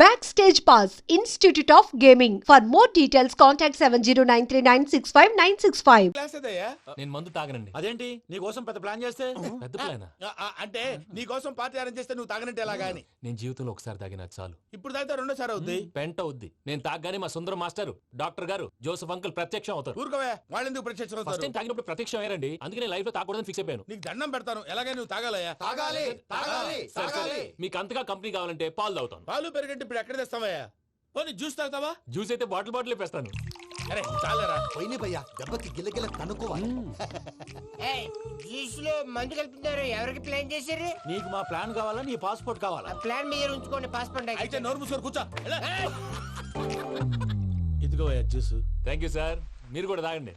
Backstage Pass, Institute of Gaming. For more details, contact 7093965965965. Class అదయ్యా నేను మందు తాగనండి. అదేంటి? నీ కోసం పెద్ద ప్లాన్ చేస్తే? పెద్ద ప్లానా? ఆ, ఆ, అంటే నీ కోసం పార్టీ అరేంజ్ చేస్తే నువ్వు తాగనంటే ఎలాగా అని? నేను జీవితంలో ఒకసారి తాగినా చాలు. ఇప్పుడు తాగితే రెండోసారి అవుద్ది? పెంట అవుద్ది. నేను తాగగానే మా సుందరం మాస్టర్ డాక్టర్ గారు జోసఫ్ అంకుల్ ప్రత్యక్షం అవుతారు. ఊరుకోవే వాళ్ళు ఎందుకు ప్రత్యక్షం ఫస్ట్ అవుతారు టైం తాగినప్పుడు ప్రత్యక్షం అయ్యారండి. అందుకే నేను లైఫ్లో తాగకూడదని ఫిక్స్ అయిపోయాను. నీకు దండం పెడతాను. ఎలాగే నువ్వు తాగాలయ్యా. తాగాలి తాగాలి సరే, సరే. తాగాలి. మీకు అంతగా కంపెనీ కావాలంటే పాలు తాగుతాను. పాలు పెరిగంటే ఇప్పుడు ఎక్కడ తెస్తావయ్యా? పోనీ జ్యూస్ తాగుతావా? జ్యూస్ అయితే బాటిల్ బాటిల్ వేస్తాను అరే చాలరా. పోయిన భయ్యా. దెబ్బకి గిల్లగిల్ల తనుకోవాలి. జ్యూస్లో మందు కలుపుతున్నారు? ఎవరికి ప్లాన్ చేశారు? నీకు మా ప్లాన్ కావాలా? నీ పాస్పోర్ట్ కావాలా? ప్లాన్ మీద ఉంచుకోండి పాస్పోర్ట్ అయితే నోరు మూసుకొని కూర్చో? ఇదిగో జ్యూస్. థ్యాంక్ యూ సార్ మీరు కూడా తాగండి.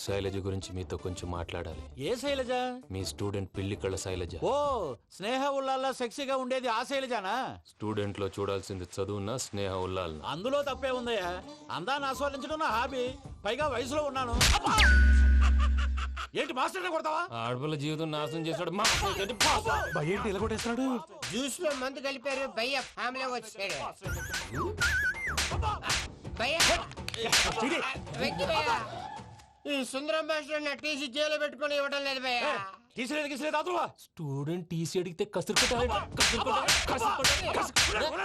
శైలజ గురించి మీతో కొంచెం మాట్లాడాలి ఏ శైలజ మీ స్టూడెంట్ పిల్లి కళ్ళ శైలజ ఓ స్నేహ ఉల్లాల్లో సెక్సీగా ఉండేది ఆ శైలజానా స్టూడెంట్లో చూడాల్సింది చదువున స్నేహ ఉల్లాలన అందులో తప్పే ఉందయ్యా అందాన్ని ఆస్వాదించడం నా హాబీ పైగా వయసులో ఉన్నాను అబ్బా! ఏంటి మాస్టర్ కొడతావా ఆడపిల్ల జీవితం నాశనం చేశాడు మా ఏంటి ఇలా కొట్టేస్తున్నాడు జ్యూస్లో మందు కలిపారు భయ్య ఫ్యామిలీ వచ్చాడు భయ్య వెక్కి భయ్య ఈ సుందరం భాష నా టీసీ జైలు పెట్టుకొని ఇవ్వడం లేదు భయ్య. తీసిలేదు గీసిలేదు అదువా స్టూడెంట్ టీసీ అడిగితే కసురు.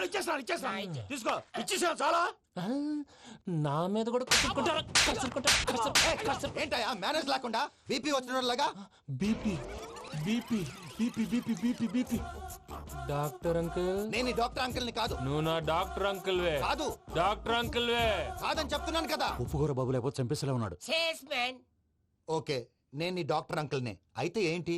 ఇచ్చేస్తాను ఇచ్చేస్తాను తీసుకో. ఇచ్చేసాను చాలా. నా మీద కూడా. ఏంటయ్యా? మేనేజ్ లేకుండా బీపీ వచ్చిన లాగా BP BP BP BP BP BP. Doctor uncle. నేను ఈ డాక్టర్ అంకుల్ని కాదు. నువ్వు నా డాక్టర్ అంకుల్ వే కాదు. డాక్టర్ అంకుల్ వే కాదని చెప్తున్నాను కదా. ఉప్పుకూర బాబు లేకపోతే చంపేసేలా ఉన్నాడు. ఓకే నేను ఈ డాక్టర్ అంకుల్ని అయితే ఏంటి?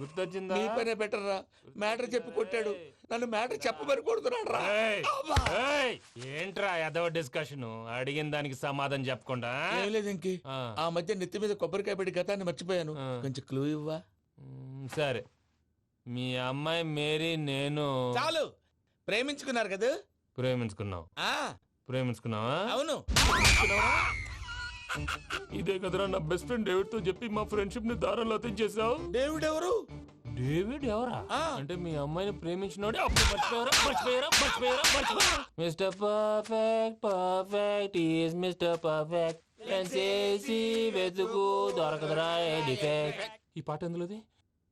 గుర్తొచ్చిందా? నీ పనే బెటర్ రా. మ్యాటర్ చెప్పి కొట్టాడు. నన్ను మ్యాటర్ చెప్పమని కొడుతున్నాడు రా ఏయ్, ఏయ్, ఏంట్రా ఎదవ డిస్కషన్ అడిగిన దానికి సమాధానం చెప్పకుండా ఏం లేదు ఇంకి. ఆ. ఆ మధ్య నెత్తి మీద కొబ్బరికాయ పెట్టి గతాన్ని మర్చిపోయాను. ఆ. కొంచెం క్లూ ఇవ్వా? మ్, సరే. మీ అమ్మాయి మేరీ నేను చాలు. ప్రేమించుకున్నారు కదా? ప్రేమించుకున్నావు ఆ. ప్రేమించుకున్నావా? అవును. ఇదే కదరా నా బెస్ట్ ఫ్రెండ్ డేవిడ్తో చెప్పి మా ఫ్రెండ్షిప్ని దారంలో చేసావు దేవుడు ఎవరు డేవిడ్ ఎవరా. అంటే మీ అమ్మాయిని ప్రేమించినోడే? అప్పుడు మర్చిపోయారా? మర్చిపోయారా? మర్చిపోయారా? మర్చిపోయారా? Mister perfect perfect is mister perfect చేసి వెతుకు దొరకదురా డిఫెక్ట్ ఈ పాట ఎందులోది?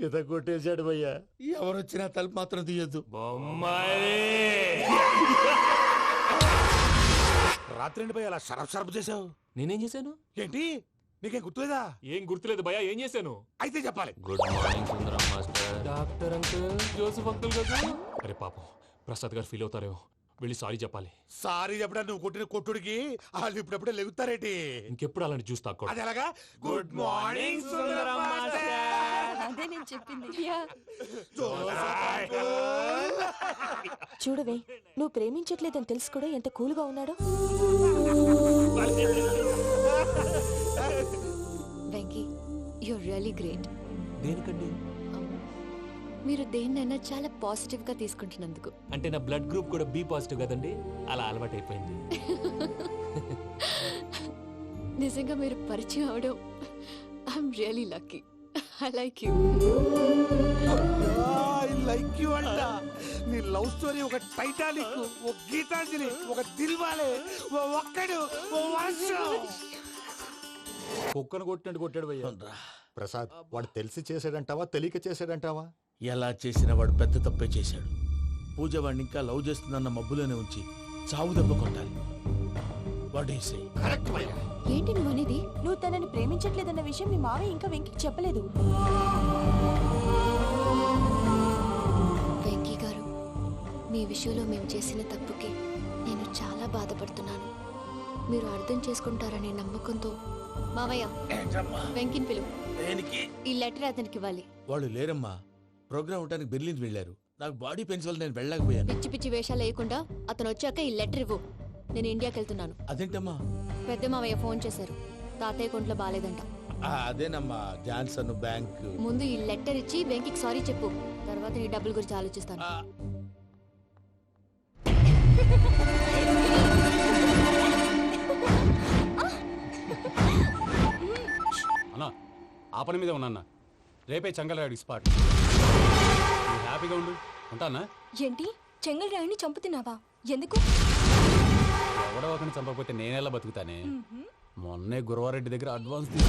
చేత కొట్టేశాడు భయ్యా. ఎవరు వచ్చినా తలుపు మాత్రం తీయద్దు. బొమ్మాయి. రాత్రి భయ్యా అలా షరఫ్ షరఫ్ చేసావు నేనేం చేశాను? ఏంటి? నీకేం గుర్తులేదా? ఏం గుర్తులేదు భయ్యా ఏం చేశాను? అయితే చెప్పాలి. Good morning Sundaram master. Doctor uncle Joseph uncle కదా అరే పాపం ప్రసాద్ గారు ఫీల్ అవుతారేమో. వెళ్ళి సారీ చెప్పాలి. సారీ చెప్పడానికి నువ్వు కొట్టిన కొట్టుడికి వాళ్ళు ఇప్పుడప్పుడే లెగుతారేటి? ఇంకెప్పుడు అలాంటి తాక్కూడదు అది ఎలాగా? గుడ్ మార్నింగ్ సుందరం అదే నేను చెప్పింది చూడవే నువ్వు ప్రేమించట్లేదని తెలుసు కూడా ఎంత కూల్గా ఉన్నాడో? వెంకీ యూర్ రియలీ గ్రేట్ దేనికండి? మీరు దేన్నైనా చాలా పాజిటివ్గా తీసుకుంటున్నందుకు. అంటే నా బ్లడ్ గ్రూప్ కూడా బి పాజిటివ్ కదండి? అలా అలవాటు అయిపోయింది నిజంగా మీరు పరిచయం అవడం I'm really lucky I like you I like you అంట. నీ లవ్ స్టోరీ ఒక టైటానిక్ ఒక గీతాంజలి ఒక దిల్వాలే ఓ ఒక్కడు ఓ వర్షం కుక్కను కొట్టినట్టు కొట్టాడు భయ్యా. ప్రసాద్ వాడు తెలిసి చేసాడంటావా తెలియక చేసాడంటావా ఎలా చేసిన వాడు పెద్ద తప్పే చేశాడు. పూజ వాడిని ఇంకా లవ్ చేస్తుందన్న మబ్బులోనే ఉంచి చావు దెబ్బ కొట్టాలి. ఏంటి నువ్వు అనేది? నువ్వు తనని ప్రేమించట్లేదన్న విషయం మీ మావయ్య ఇంకా వెంకికి చెప్పలేదు. వెంకీ గారు మీ విషయంలో మేము చేసిన తప్పుకి నేను చాలా బాధపడుతున్నాను. మీరు అర్థం చేసుకుంటారనే నమ్మకంతో మావయ్య వెంకిని పిలువు. ఈ లెటర్ అతనికి ఇవ్వాలి. వాళ్ళు లేరమ్మా. ప్రోగ్రామ్ ఉండడానికి బెర్లిన్ వెళ్ళారు. నాకు బాడీ పెయిన్స్ వల్ల నేను వెళ్ళలేకపోయాను. పిచ్చి పిచ్చి వేషాలు వేయకుండా అతను వచ్చాక ఈ లెటర్ ఇవ్వు. నేను ఇండియాకి వెళ్తున్నాను అదేంటమ్మా? పెద్ద మావయ్య ఫోన్ చేశారు. తాతయ్య కొంట్లో బాగాలేదంట ఆ, అదేనమ్మా జాన్సన్ బ్యాంక్. ముందు ఈ లెటర్ ఇచ్చి వెంకికి సారీ చెప్పు. తర్వాత నీ డబ్బుల గురించి ఆలోచిస్తాను. అన్నా ఆ పని మీద ఉన్నా రేపే చంగలరాడు స్పాట్ నువ్వు హ్యాపీగా ఉండు. ఉంటానా? ఏంటి? చెంగల్ రాయిని చంపుతున్నావా? ఎందుకు? ఎవడో ఒకరిని చంపకపోతే నేనెలా బతుకుతానే? మొన్నే గురవారెడ్డి దగ్గర అడ్వాన్స్ నేను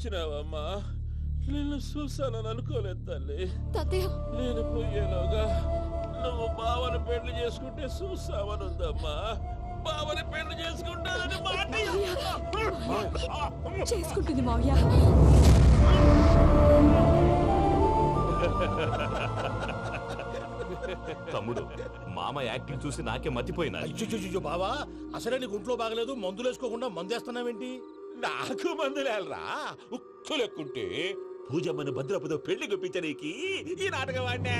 వచ్చినావమ్మా? నిన్ను చూసానని అనుకోలేదు తల్లి. నేను పోయేలోగా నువ్వు బావని పెళ్ళి చేసుకుంటే చూసావని ఉందమ్మా. బావని పెళ్ళి చేసుకుంటానని మాట చేసుకుంటుంది మావయ్య. తమ్ముడు మామ యాక్టింగ్ చూసి నాకే మతిపోయినా అయ్యో బావా అసలే నీకు ఒంట్లో బాగలేదు మందులు వేసుకోకుండా మందు వేస్తున్నావేంటి నాకు మందులేలరా? ఉక్కు లెక్కుంటే పూజమ్మని భద్రపదో పెళ్ళి గుప్పించడానికి ఈ నాటకం ఆడినా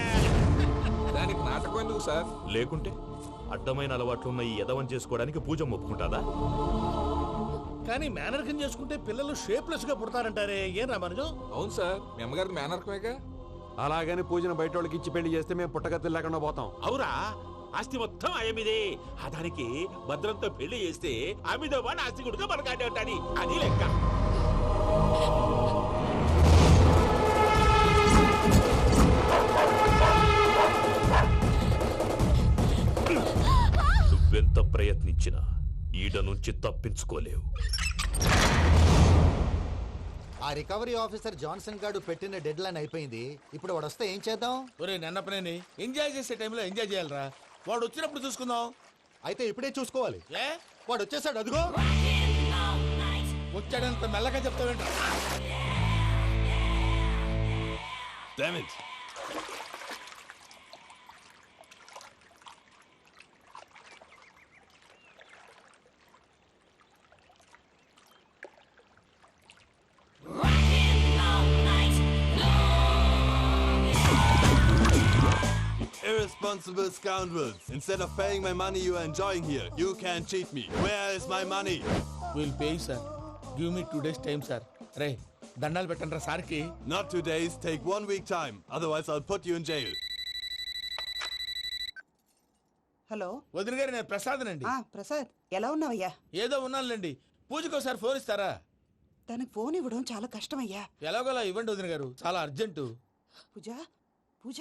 దానికి నాటకం ఎందుకు సార్? లేకుంటే అడ్డమైన అలవాట్లున్న ఈ యదవం చేసుకోవడానికి పూజ ఒప్పుకుంటాదా? కానీ మేనర్కం చేసుకుంటే పిల్లలు షేప్లెస్గా పుడతారంటారే. ఏం రామానుజం అవును సార్ మీ అమ్మగారి మేనర్కమేగా అలాగని పూజను బయట వాళ్ళకి ఇచ్చి పెళ్ళి చేస్తే మేము పుట్టగతులు లేకుండా పోతాం. అవురా ఆస్తి మొత్తం ఆయమిదే. ఆ దానికి భద్రంతో పెళ్ళి చేస్తే ఆమెతో వాడు ఆస్తి మనకాడే ఉంటాని అది లెక్క. నువ్వెంత ప్రయత్నించినా ఈడ నుంచి తప్పించుకోలేవు. ఆ రికవరీ ఆఫీసర్ జాన్సన్ గారు పెట్టిన డెడ్ లైన్ అయిపోయింది. ఇప్పుడు వాడు వస్తే ఏం చేద్దాం? ఒరే నన్నపనేని ఎంజాయ్ చేసే టైంలో ఎంజాయ్ చేయాలరా. వాడు వచ్చినప్పుడు చూసుకుందాం. అయితే ఇప్పుడే చూసుకోవాలి. ఏ? వాడు వచ్చేసాడు అదిగో. వచ్చాడంత మెల్లగా చెప్తావేంట్రా Irresponsible scoundrels. Instead of paying my money you are enjoying here, you can cheat me. Where is my money? Will pay sir give me two days time sir రే దండాలు పెట్టండి రా సార్కి Not two days, take one week time. Otherwise, I'll put you in jail. Hello వదిన గారు నేను ప్రసాదనండి ఆ ప్రసాద్ ఎలా ఉన్నావయ్యా ఏదో ఉన్నానులేండి పూజకి ఒకసారి ఫోన్ ఇస్తారా తనకు ఫోన్ ఇవ్వడం చాలా కష్టమయ్యా ఎలాగోలా ఇవ్వండి వదిన గారు చాలా అర్జెంటు పూజ పూజ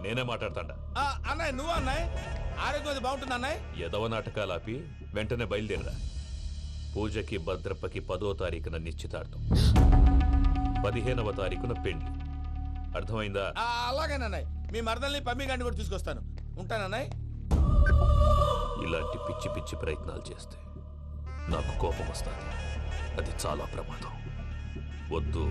నేనే మాట్లాడతాడా. అన్నయ్య నువ్వు అన్నయ్య? ఆరోగ్యం అది బాగుంటుంది అన్నయ్య? ఎదవ నాటకాలు ఆపి వెంటనే బయలుదేరరా. పూజకి భద్రప్పకి పదో తారీఖున నిశ్చితార్థం. పదిహేనవ తారీఖున పెళ్ళి అర్థమైందా? ఆ, అలాగేనన్నయ్య మీ మరదల్ని పమ్మి గారిని కూడా తీసుకొస్తాను. ఉంటానన్నయ్య ఇలాంటి పిచ్చి పిచ్చి ప్రయత్నాలు చేస్తే నాకు కోపం వస్తుంది. అది చాలా ప్రమాదం. వద్దు.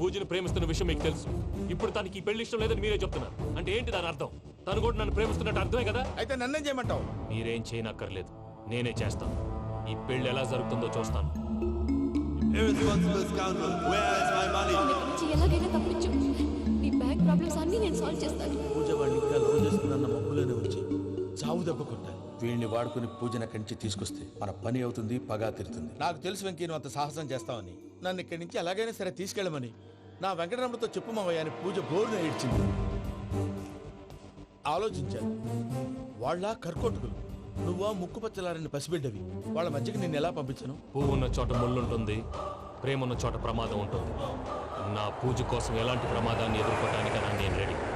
పూజను ప్రేమిస్తున్న విషయం మీకు తెలుసు. ఇప్పుడు తనకి ఈ పెళ్ళి ఇష్టం లేదని మీరే చెప్తున్నారు. అంటే ఏంటి దాని అర్థం? తను కూడా నన్ను ప్రేమిస్తున్నట్టు అర్థమే కదా? అయితే నన్నేం చేయమంటావు? మీరేం చేయనక్కర్లేదు. నేనే చేస్తాను. ఈ పెళ్ళి ఎలా జరుగుతుందో చూస్తాను. Irresponsible scoundrel. Where is my money? నన్ను ఇక్కడ నుంచి ఎలాగైనా తప్పించు నీ బ్యాంక్ ప్రాబ్లమ్స్ అన్నీ నేను సాల్వ్ చేస్తాను పూజ వాడిని ఇంకా లవ్ చేస్తుందన్న మబ్బులోనే వచ్చి చావు దెబ్బ కొట్టాలి. వీళ్ళని వాడుకుని పూజన కంచి తీసుకొస్తే మన పని అవుతుంది పగా తిరుతుంది. నాకు తెలుసు వెంకీ నువ్వు అంత సాహసం చేస్తావని. నన్ను ఇక్కడి నుంచి ఎలాగైనా సరే తీసుకెళ్ళమని. నా వెంకటరమణతో చెప్పు మావయ్య అని పూజ బోరున ఏడ్చింది. ఆలోచించాను. వాళ్ళ కర్కోటకులు నువ్వా ముక్కు పచ్చలారని పసిబిడ్డవి. వాళ్ళ మధ్యకి నేను ఎలా పంపించను? పువ్వు ఉన్న చోట ముళ్ళు ఉంటుంది ప్రేమ ఉన్న చోట ప్రమాదం ఉంటుంది. నా పూజ కోసం ఎలాంటి ప్రమాదాన్ని ఎదుర్కోవడానికైనా నేను రెడీ.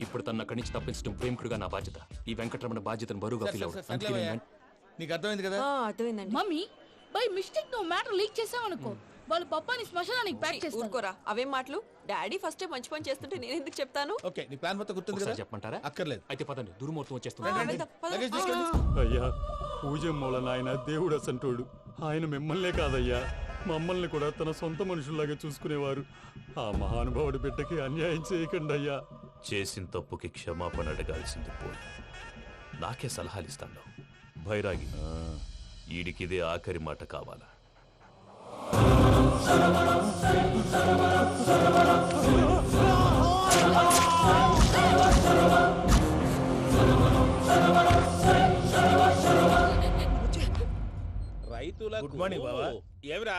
ఇప్పుడు తన అక్కడి నుంచి తప్పించడం ప్రేమికుడుగా నా బాధ్యత. ఈ వెంకటరమణ బాధ్యతను బరువుగా ఫీల్ అందుకే. నేను నీకు అర్థమైంది కదా? ఆ, అర్థమైందండి. మమ్మీ బై మిస్టేక్ నువ్వు మ్యాటర్ లీక్ చేసావనుకో వాళ్ళు పప్పాని శ్మశానానికి ప్యాక్ చేస్తారు ఊరుకోరా. అవేం మాటలు? డాడీ ఫస్ట్ మంచి పని చేస్తుంటే నేను ఎందుకు చెప్తాను? ఓకే నీ ప్లాన్ మొత్తం గుర్తుంది ఒకసారి కదా? చెప్పమంటారా? అక్కర్లేదు. అయితే పదండి దుర్ముహూర్తం ఆ, వచ్చేస్తుంది రండి, వెళ్దాం, పద. లగేజ్ తీసుకెళ్ళు. అయ్యా పూజమ్మోళ నాయన దేవుడు అసంటోడు. ఆయన మిమ్మల్నే కాదయ్యా. మమ్మల్ని కూడా తన సొంత మనుషుల్లాగా చూసుకునేవారు. ఆ మహానుభావుడి బిడ్డకి అన్యాయం చేయకండి అయ్యా చేసిన తప్పుకి క్షమాపణ అడగాల్సింది పోయి. నాకే సలహాలు ఇస్తాను భైరాగి ఈడికిదే ఆఖరి మాట కావాలా? రైతుల గుడ్ మార్నింగ్ బావా. ఏమిరా?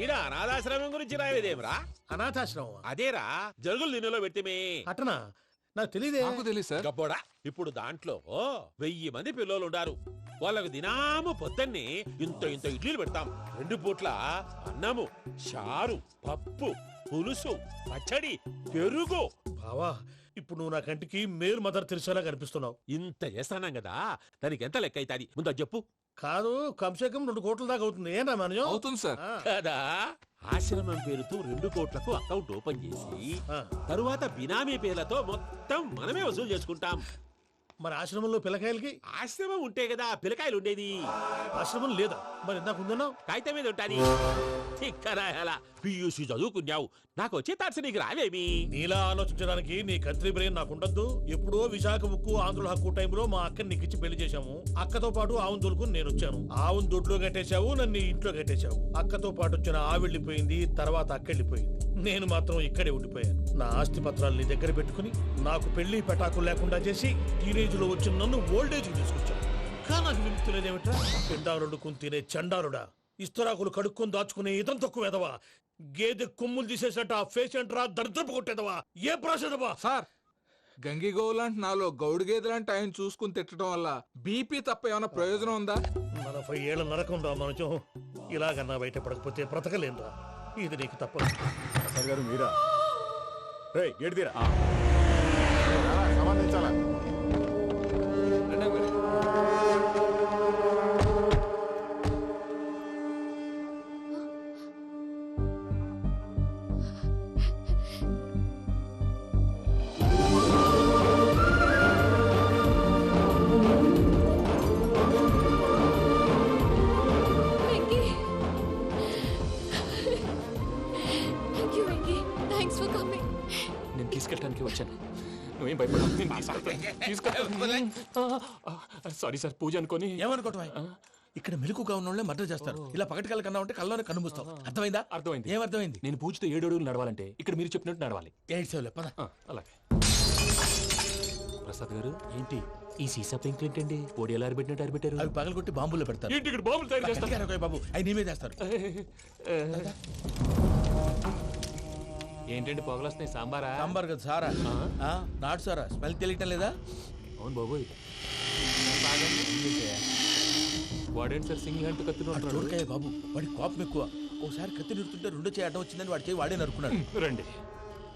ఈడ అనాథాశ్రమం గురించి రాయలేదేమిరా? అనాథాశ్రమం అదేరా జరుగులు దీనిలో పెట్టిమే. అటనా? నాకు తెలియదే నాకు తెలియదు సార్. గబ్బోడా ఇప్పుడు దాంట్లో వెయ్యి మంది పిల్లలు ఉండారు వాళ్ళకు దినాము పొద్దున్నే ఇంత ఇంత ఇడ్లీలు పెడతాం. రెండు పూట్ల అన్నము చారు పప్పు పులుసు పచ్చడి పెరుగు. బావా ఇప్పుడు నువ్వు నా కంటికి మేలు మదర్ తెలిసేలా కనిపిస్తున్నావు. ఇంత చేస్తానం కదా దానికి ఎంత లెక్క అవుతుంది? ముందు అది చెప్పు. కాదు కంసే కం రెండు కోట్ల దాకా అవుతుంది. ఏంటా మనజం అవుతుంది సార్. కదా? ఆశ్రమం పేరుతో రెండు కోట్లకు అకౌంట్ ఓపెన్ చేసి ఆ. తరువాత బినామీ పేర్లతో మొత్తం మనమే వసూలు చేసుకుంటాం. మరి ఆశ్రమంలో పిల్లకాయలకి? ఆశ్రమం ఉంటే కదా పిల్లకాయలు ఉండేది. ఆశ్రమం లేదా? మరి ఇందాక ఉందన్నావు? కాగితం మీద ఉంటాది. పియూసి చదువుకున్నావు. నాకు వచ్చే తాట్స్ నీకు రావేమి? నీలా ఆలోచించడానికి నీ కత్రి బ్రెయిన్ నాకు ఉండద్దు ఎప్పుడో విశాఖ ఉక్కు ఆంధ్రుల హక్కు టైంలో మా అక్కని నీకు ఇచ్చి పెళ్ళి చేశాము. అక్కతో పాటు ఆవును దొడుకుని నేను వచ్చాను. ఆవును దొడ్లో కట్టేశావు నన్ను ఇంట్లో కట్టేశావు. అక్కతో పాటు వచ్చిన ఆవిళ్ళిపోయింది తర్వాత అక్కెళ్ళిపోయింది నేను మాత్రం ఇక్కడే ఉండిపోయాను. నా ఆస్తి పత్రాలు నీ దగ్గర పెట్టుకుని నాకు పెళ్ళి పెటాకులు లేకుండా చేసి టీనేజ్లో వచ్చిన నన్ను ఓల్డేజ్ తీసుకొచ్చాను కానీ నాకు విముక్తి లేదేమిట్రా పిండారుడుకుని తినే చండారుడా ఇస్తరాకులు కడుక్కొని దాచుకునే ఇతం తక్కువ ఎదవా? గేదె కొమ్ములు తీసేసట ఆ పేషెంట్ రా దరిద్రపు కొట్టేదవా? ఏ ప్రాసెదవా సార్ గంగిగోవు లాంటి నాలో గౌడు గేదె లాంటి ఆయన చూసుకుని తిట్టడం వల్ల బీపీ తప్ప ఏమైనా ప్రయోజనం ఉందా? నలభై ఏళ్ళ నరకం రా మనచం ఇలాగన్నా బయటపడకపోతే బ్రతకలేనురా. ఇది నీకు తప్పదు. సార్ గారు మీరా? రే గేట్ తీరా. సంబంధించాలా నేను తీసుకెళ్తాను తీసుకెళ్తాను సారీ సార్ పూజ అనుకొని. ఏమనుకోవటం ఇక్కడ మెలకుగా ఉన్న వాళ్ళే మర్డర్ చేస్తారు. ఇలా పగటి కళ్ళ కన్నా ఉంటే కళ్ళలోనే కనుమూస్తావు అర్థమైందా? అర్థమైంది. ఏమర్థమైంది నేను పూజతో ఏడు అడుగులు నడవాలంటే ఇక్కడ మీరు చెప్పినట్టు నడవాలి. ఎయిట్ సెవెన్ పద. ఆ, అలాగే. ప్రసాద్ గారు ఏంటి? ఈ సీసా పెంకులు ఏంటండి? ఓడి ఎలా అరబెట్టినట్టు అరబెట్టారు అవి పగలగొట్టి బాంబులో పెడతారు. ఏంటి ఇక్కడ బాంబులు తయారు చేస్తారు? గట్టిగా బాబు? అవి నీవే చేస్తారు ఏంటండి పొగలొస్తున్నాయి? సాంబారా? సాంబార్ కదా సారా? ఆ, నాటు సారా? స్మెల్ తెలియటం లేదా? అవును బాబోయ్ వాడేంటి సార్ సింగిల్ హ్యాండ్ కత్తిని చూడకాయ బాబు వాడి కోపం ఎక్కువ. ఓసారి కత్తి నిరుతుంటే రెండో చేయి అడ్డం వచ్చిందని వాడి చేయి వాడే నరుకున్నాడు. రండి.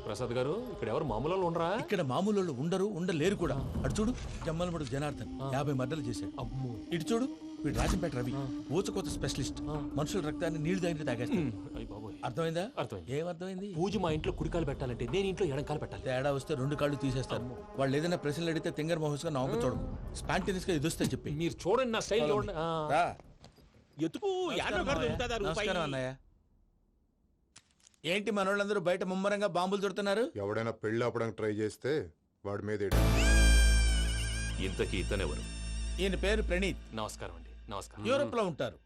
ప్రసాద్ గారు ఇక్కడ ఎవరు మామూలు వాళ్ళు ఉండరా? ఇక్కడ మామూలు వాళ్ళు ఉండరు ఉండలేరు కూడా. అటు చూడు జమ్మలమడు జనార్దన్ యాభై మర్డర్లు చేశాడు. అమ్మో. ఇటు చూడు వీడు రాజంపేట రవి ఊచకోత స్పెషలిస్ట్. మనుషుల రక్తాన్ని నీళ్ళు తాగితే తాగేస్తాడు. అయ్య బాబోయ్. అర్థమైందా? అర్థమైంది. ఏమర్థమైంది పూజ మా ఇంట్లో కుడికాలు పెట్టాలంటే నేను ఇంట్లో ఎడంకాలు పెట్టాలి. తేడా వస్తే రెండు కాళ్ళు తీసేస్తారు. వాళ్ళు ఏదైనా ప్రశ్నలు అడిగితే తింగర్ మహోస్గా నవ్వు చూడకు. స్పాంటినియస్గా ఎదుస్తా చెప్పి. మీరు చూడండి నా స్టైల్ చూడండి. ఆ. రా. ఎతుకు యాడో కాడ దొరుకుతుందా రూపాయి. నమస్కారం అన్నయ్య. ఏంటి మనోళ్ళందరూ బయట ముమ్మరంగా బాంబులు చుడుతున్నారు ఎవడైనా పెళ్ళి ఆపడానికి ట్రై చేస్తే వాడి మీద ఎడి. ఇంతకీ ఇతనెవరు? ఈయన పేరు ప్రణీత్. నమస్కారం అండి. నమస్కారం. యూరోప్లో ఉంటారు.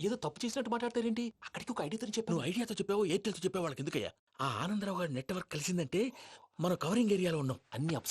ఏదో తప్పు చేసినట్టు మాట్లాడతారేంటి? అక్కడికి ఒక ఐడియాతో చెప్పాను. నువ్వు ఐడియాతో చెప్పావు ఎయిర్టెల్తో చెప్పావు వాళ్ళకి ఎందుకయ్యా? ఆ ఆనందరావు గారి నెట్వర్క్ కలిసిందంటే మనం కవరింగ్ ఏరియాలో ఉన్నాం. అన్ని అప్స్